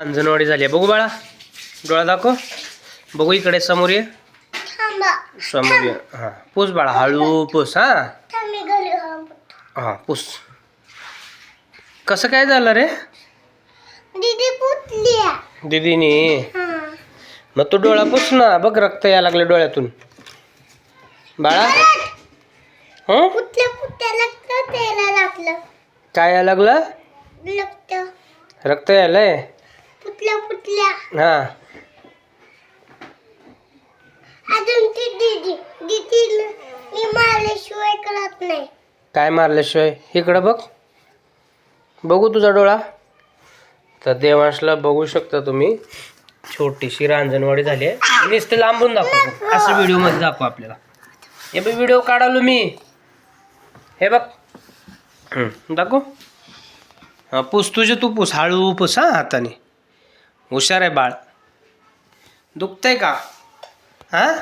अंजनवाडी झाली आहे. बघू बाळा डोळा दाखव. बघू इकडे समोर ये. समोर ये. हां. पुस बाळा हळू पुस हां. हां पुस. कसं काय झालं रे. दीदीनी. मग तू डोळा पुस ना. बघ रक्त यायला लागलं डोळ्यातून. बाळा. हं? काय यायला लागलं? रक्त यायलंय? पुतल्या पुतल्या हां. अजून ती दीदी दीदी मी मारल्याशिवाय कळत नाही. काय मारल्याशिवाय? इकडं बघ. बघू तुझा डोळा. तर देवांशला बघू शकता तुम्ही. छोटीशी रांजणवाडी झाली आहे. नुसतं लांबून दाखव. असं व्हिडिओमध्ये दाखव आपल्याला. हे बघ व्हिडिओ काढालो मी. हे बघ. हं, दाखव. हां पुस तुझे तू पुस. हळू पुस हां हाताने. हुशार आहे बाळ. दुखतंय का? हां?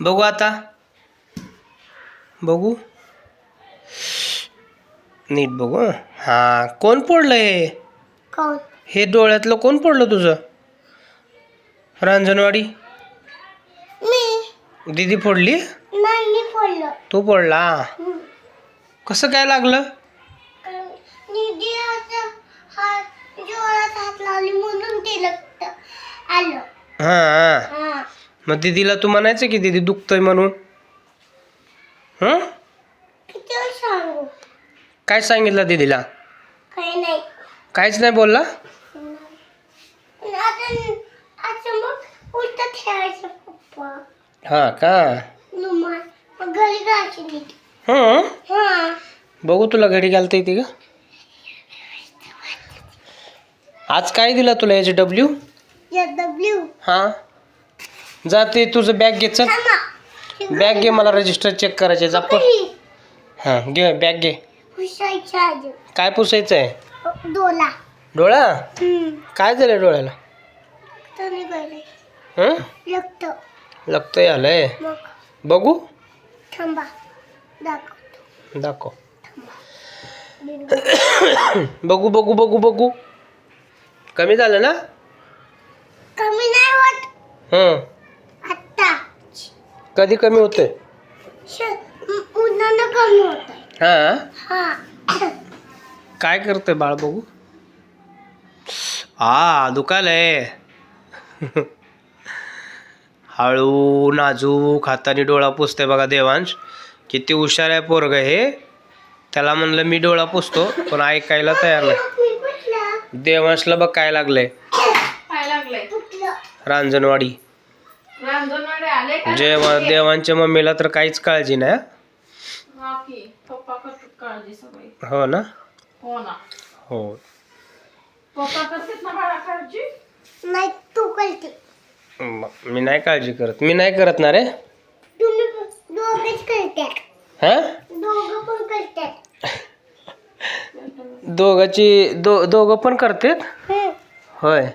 बघू आता. बघू. नीट बघू हं. कोण पडलं हे? कोण? हे डोळ्यातलं कोण पडलं तुझं? रांजणवाडी? मी. दीदी फोडली? नाही मी फोडलं. तू पडला. कसं काय लागलं? दीदी असं हात जोरात हात लावली म्हणून ते रक्त आलं. हां हा. मग दीदीला तू म्हणायचं की दीदी दुखतंय म्हणून? हं? किती वेळ सांगू? काय सांगितलं दीदीला? काही नाही. काहीच नाही बोलला? आता असं मग उलट ठेवायचं पप्पा. हां का? रुमाल मग घरी जायची नीट हं? हा. बघू तुला घडी घालता येते का? आज काय दिलं तुला याचे डब्ल्यू हां? जा ते तुझं बॅग घे चल. बॅग घे मला रजिस्टर चेक करायचे जा पण हां घे बॅग घे. काय पुसायचं आहे डोळा? काय झालं डोळ्याला? हं? लग्त लगतंय आलंय बघू. थांबा. दाखव. दाखव बघू बघू बघू बघू. कमी झालं ना? कमी नाही होत. हं आत्ता. कधी कमी होते उन्हानं कमी होत हां? हा. काय करतोय बाळ बघू? आ दुखालय हळू नाजूक हाताने डोळा पुसते बघा देवांश. किती हुशार आहे पोरग हे. त्याला म्हणलं मी डोळा पुसतो पण ऐकायला तयार नाही. मी देवांशला बघ काय लागलंय. काय लागलंय? रांजणवाडी. रांजणवाडे आले का जेव्हा देवांच्या मम्मीला तर काहीच काळजी नाही हं? हा की पप्पा करतात काळजी सगळी? हो ना? हो ना. हो. पप्पा करतात ना बाळा काळजी? नाही तू कळते म- मी नाही काळजी करत. मी नाही करत ना रे? तुम्ही दोघेच करतात हां? दोघं पण करतात दोघाची दो दोघं पण करतेत? हम्म. होय.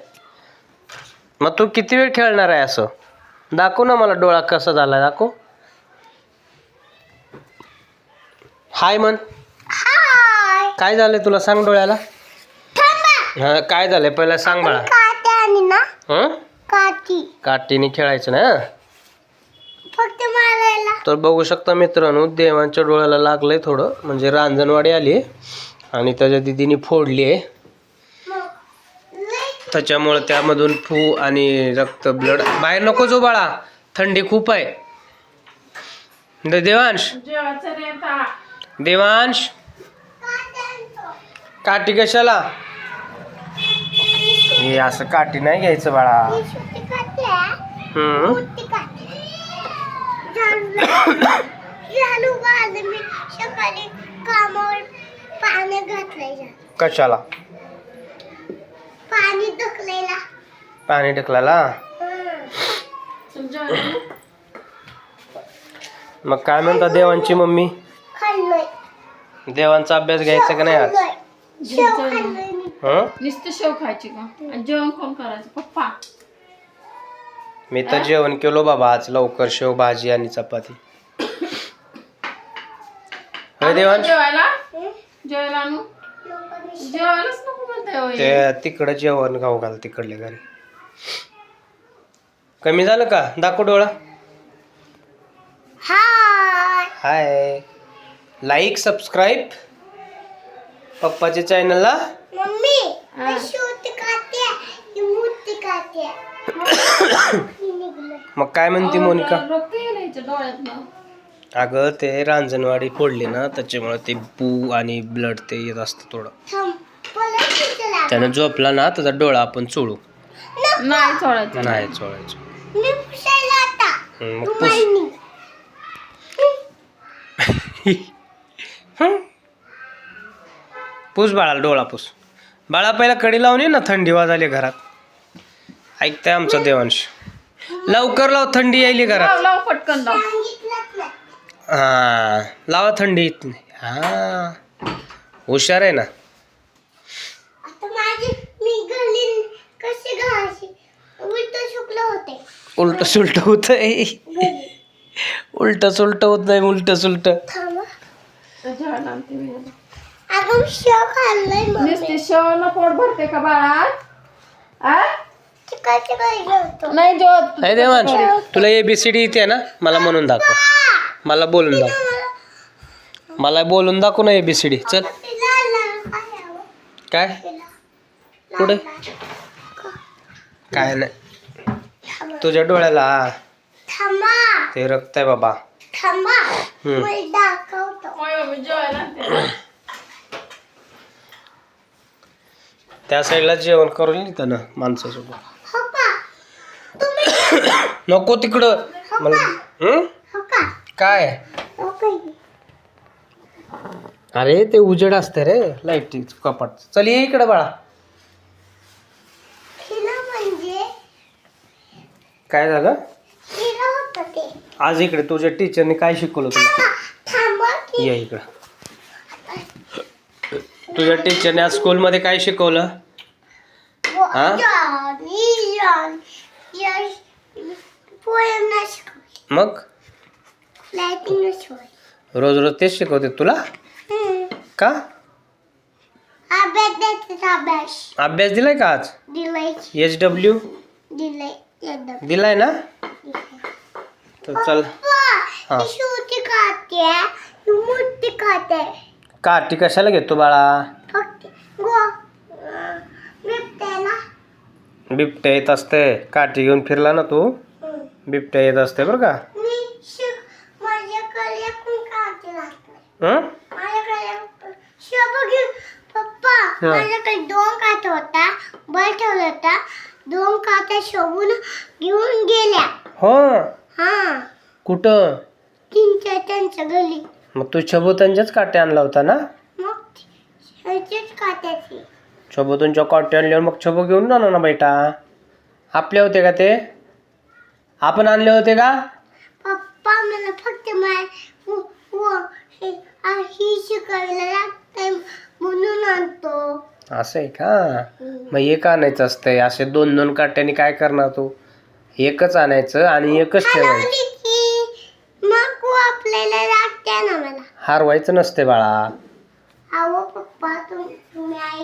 मग तू किती वेळ खेळणार आहे असं? दाखव ना मला डोळा कसा झाला दाखव. हाय मन हाय. काय झालंय तुला सांग डोळ्याला? हा काय झालंय पहिला सांग हं? काठी. काठीने खेळायचं ना? फक्त मारायला. तर बघू शकता मित्रांनो देवांच्या डोळ्याला लागलंय थोडं. म्हणजे रांजणवाडी आली आणि त्याच्या दिदीने फोडली आहे. त्याच्यामुळे त्यामधून फू आणि रक्त ब्लड. बाहेर नको जो बाळा. थंडी खूप आहे. दे- देवांश. देवांश. काठी कशाला? हे असं काठी नाही घ्यायचं बाळा. ही छोटी काठी आहे हम्म मोठी काठी झाडू झाडू गाळले मी सकाळी कामावर पाणी घातलंय झाडू. कशाला पाणी धुकलेला पाणी जेवायला मग काय म्हणता देवांची मम्मी? खाल्लोय. देवांचा अभ्यास घ्यायचा का नाही आज? खाल्लोय. शेव खाल्लोय मी. हं? नुसतं शेव खायची का? आणि जेवण कोण करायचं? पप्पा. मी तर जेवण केलो बाबा आज लवकर शेव भाजी आणि चपाती. होय देवांश? जेवायला? हं? जेवायला आणू? जेवायलाच नको. ते तिकडं जेवण खाऊ घाल तिकडले घरी. कमी झालं का? दाखव डोळा. हाय. हाय. लाईक सबस्क्राईब पप्पाच्या चॅनलला मम्मी हा. ही मूर्ती ही. मग काय म्हणते मोनिका? डोळ्यातनं. अगं ते रांजणवाडी फोडली ना त्याच्यामुळे ते पू आणि ब्लड ते येत असतं थोडं. त्यानं झोपला ना त्याचा डोळा आपण चोळू. नाही सोडायचं नाही चोळायचं. हं, मग पुस. हं? पुस बाळाला डोळा पुस. बाळा पहिला कडी लावून ये ना थंडी वाजाली घरात. ऐकताय आमचा देवांश. लवकर लाव थंडी यायली घरात. लाव पटकन लाव. हा लावा थंडी येत नाही हा. हुशार आहे ना. आता माझी मी गली कशी घाशी उलट शुक्ल होते उलट सुलट होत गली उलट सुलट होत नाही उलट सुलट. नुसती पोट भरते का बाळा? नाही देवांश तुला ए बी सी डी येते ना? मला म्हणून दाखव. मला बोलून दाखव. मला बोलून दाखव ना ए बी सी डी चल. काय? हवं? काय नाही. तुझ्या डोळ्याला. ते रक्त आहे बाबा. त्या साईडला जेवण करून येतं ना माणसासोबत. हो नको तिकडं. मला हं? काय? हो अरे ते उजेड असते रे लाइट कपाट. चल ये इकडे बाळा. म्हणजे? काय झालं? आज इकडे तुझ्या टीचरने काय शिकवलं तुला? ये इकडं. तुझ्या टीचरने आज स्कूलमध्ये काय शिकवलं? हा? शिकवली. मग? रोज रोज तेच शिकवते तुला. का? अभ्यास दिलाय का आज? दिलंय. एच डब्ल्यू दिलंय ना? तर चल. हा. खाते काठी कशाला घेतो बाळा? बिबट्या येत असते. काठी घेऊन फिरला ना तू. बिबट्या येत असते बरं का मी शिक माझ्याकडे एकूण काटे लागले हं? माझ्याकडे शब घेऊन पप्पा हा. माझ्याकडे दोन काटे होता बल ठेवला होता. दोन काट्या शोभून घेऊन गेल्या. हो? हा. कुठं? तीनच्या त्यांच्या गली. मग तू छबोतांच्याच काटे आणला होता ना? मग ह्याचीच काट्याची छबोतूनच्या काटे आणल्यावर मग छबो घेऊन जाणार ना बेटा? आपले होते का ते? आपण आणले होते का? पप्पा मला फक्त माय व व- हे आ- ही शिकायला लागतंय. म्हणून आणतो. असं आहे का? मग एक आणायचं असतंय. असे दोन दोन काट्याने काय करणार तू? एकच आणायचं आणि एकच ठेवायचं. हलवली की मग व आपल्याला लागते ना मला. हारवायचं नसते बाळा. अहो पप्पा तुम तुम्ही आई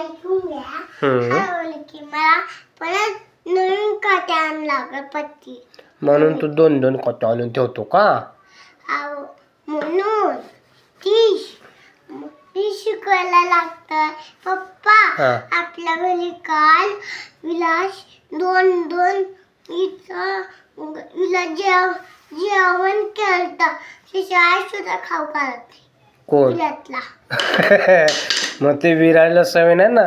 ऐकून घ्या. हम्म. हलवली की मला परत नवीन काट्या आण लागल पत्ती. म्हणून तू दोन दोन काटे आणून ठेवतो का? अहो म्हणून. ती शिकायला लागतं पप्पा हा. आपल्या घरी काल विलास दोन दोन इथं विला जेव जेवण केलं आई सुद्धा खाऊ नाही कोण? विलासला. मग ते विरायला सवय नाही ना?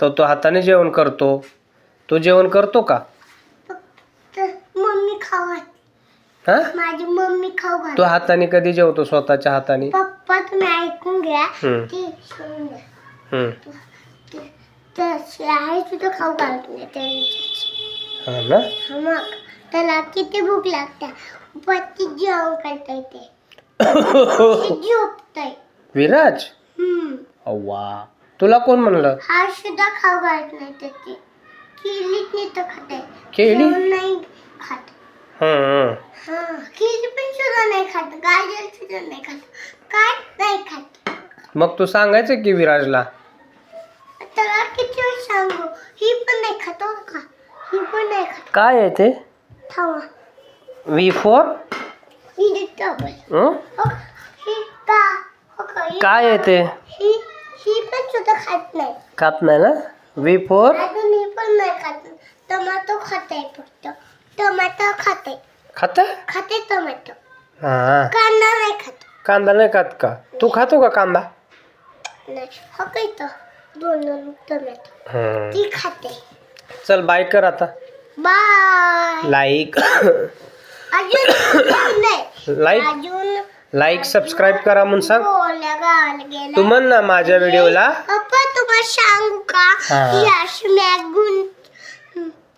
तर तो हाताने जेवण करतो. तो जेवण करतो का? तर मम्मी खाऊ घालते. हा? माझी मम्मी खाऊ तो घालते. हाताने कधी जेवतो? स्वतःच्या हाताने? पप्पा तुम्ही ऐकून घ्या हम्म. ती द्या हम्म. ती- तर सुद्धा खाऊ घालत नाही. हा ना? मग. त्याला किती भूक लागते? पत्ती जेवण करता येते झोपतय. विराज? हम्म. अव्वा. तुला कोण म्हणलं? हा सुद्धा खाऊ घालत नाही त्याची केलीच नाही तर खाते केळी? जेवण नाही खात. हम्म. हा केली पण सुद्धा नाही खात. गाजर सुद्धा नाही खात. काय नाही खात मग तू सांगायचं की विराजला? त्याला किती वेळ सांगू? ही पण नाही खातो का? ही पण नाही खात. काय आहे ते? थांबा. V four? ही देतो आपण हं? हो का? ही का? हो का? ही काय आहे ते? ही ही पण सुद्धा खात नाही. खात नाही ना? V four? अजून ही पण नाही खात. टोमॅटो खाते फक्त. टोमॅटो खाते खात खाते टोमॅटो. हा. कांदा नाही खात. कांदा नाही खात का? तू खातो का कांदा? नाही हो का इथं दोन दोन टोमॅटो. हं. ती खाते. चल बाय कर आता. बाय. लाईक अजून नाही. लाईक अजून लाईक सबस्क्राईब करा म्हणून सांग. गावाला तू गेला. म्हण ना माझ्या व्हिडिओला पप्पा तुम्हाला सांगू का? हा. ही अशी मॅच घेऊन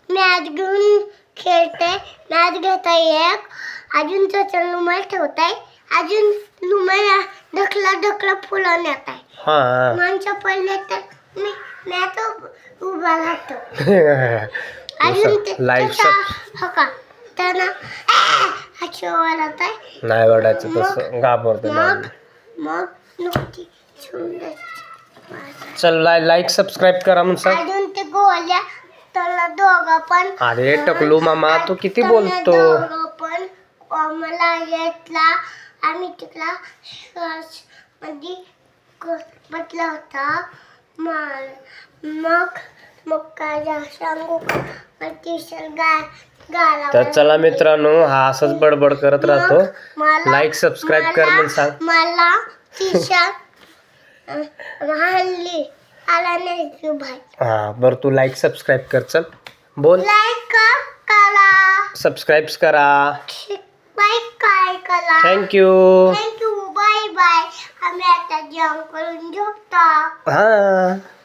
मॅच घेऊन खेळते. मॅच घेता एक. अजून त्याच्या रुमाल ठेवताय. अजून रुमाल ढकला ढकला फुलं नेत आहे हा. माणसं पडले तर मी मी तो उभा राहतो. अजून ते लाईक त्याचा- हो का? त्यांना अशी ओरडत आहे नाही वाटायचं तसं. घाबरतो मग मग नुकती सुंदर. चल लाय लाईक सबस्क्राईब करा म्हणून सांग अजून ते गोल्या त्याला दोघं पण अरे टकलू मामा तू किती बोलतो? दोघं पण मला येतला. आम्ही श्वासमध्ये बसला होता. मग मग मग काय जा- सांगू का? मग टीचर गा गाला तर चला मित्रांनो हा असंच बडबड करत राहतो. लाईक सबस्क्राईब कर म्हणून सांग. मला हा बरं तू लाईक सबस्क्राईब कर. चल बोल. लाईक करा. सबस्क्राईब करा. बाय काय करा? थँक्यू थँक्यू बाय बाय आम्ही आता जेवण करून झोपतो. हा.